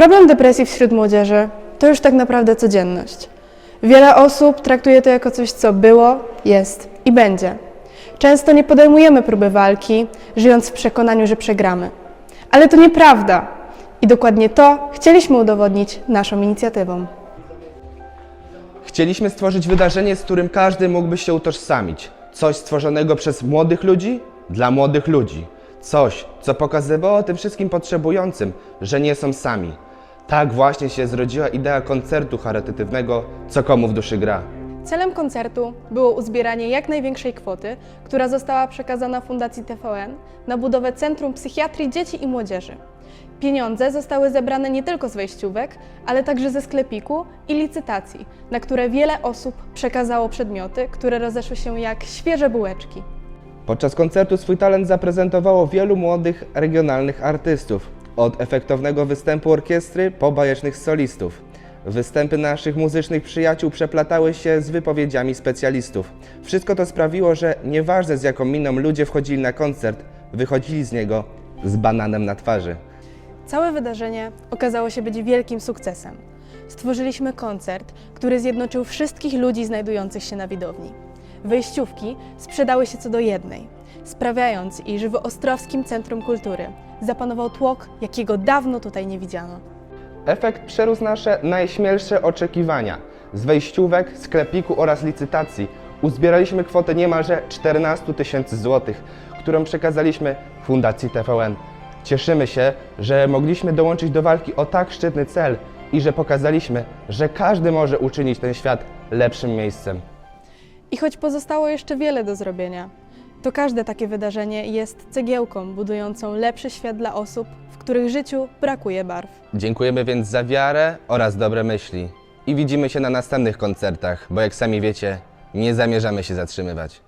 Problem depresji wśród młodzieży to już tak naprawdę codzienność. Wiele osób traktuje to jako coś, co było, jest i będzie. Często nie podejmujemy próby walki, żyjąc w przekonaniu, że przegramy. Ale to nieprawda. I dokładnie to chcieliśmy udowodnić naszą inicjatywą. Chcieliśmy stworzyć wydarzenie, z którym każdy mógłby się utożsamić. Coś stworzonego przez młodych ludzi dla młodych ludzi. Coś, co pokazywało tym wszystkim potrzebującym, że nie są sami. Tak właśnie się zrodziła idea koncertu charytatywnego Co komu w duszy gra. Celem koncertu było uzbieranie jak największej kwoty, która została przekazana Fundacji TVN na budowę Centrum Psychiatrii Dzieci i Młodzieży. Pieniądze zostały zebrane nie tylko z wejściówek, ale także ze sklepiku i licytacji, na które wiele osób przekazało przedmioty, które rozeszły się jak świeże bułeczki. Podczas koncertu swój talent zaprezentowało wielu młodych regionalnych artystów. Od efektownego występu orkiestry po bajecznych solistów. Występy naszych muzycznych przyjaciół przeplatały się z wypowiedziami specjalistów. Wszystko to sprawiło, że nieważne z jaką miną ludzie wchodzili na koncert, wychodzili z niego z bananem na twarzy. Całe wydarzenie okazało się być wielkim sukcesem. Stworzyliśmy koncert, który zjednoczył wszystkich ludzi znajdujących się na widowni. Wejściówki sprzedały się co do jednej, sprawiając, iż w Ostrowskim Centrum Kultury zapanował tłok, jakiego dawno tutaj nie widziano. Efekt przerósł nasze najśmielsze oczekiwania. Z wejściówek, sklepiku oraz licytacji uzbieraliśmy kwotę niemalże 14 tysięcy złotych, którą przekazaliśmy Fundacji TVN. Cieszymy się, że mogliśmy dołączyć do walki o tak szczytny cel i że pokazaliśmy, że każdy może uczynić ten świat lepszym miejscem. I choć pozostało jeszcze wiele do zrobienia, to każde takie wydarzenie jest cegiełką budującą lepszy świat dla osób, w których życiu brakuje barw. Dziękujemy więc za wiarę oraz dobre myśli. I widzimy się na następnych koncertach, bo jak sami wiecie, nie zamierzamy się zatrzymywać.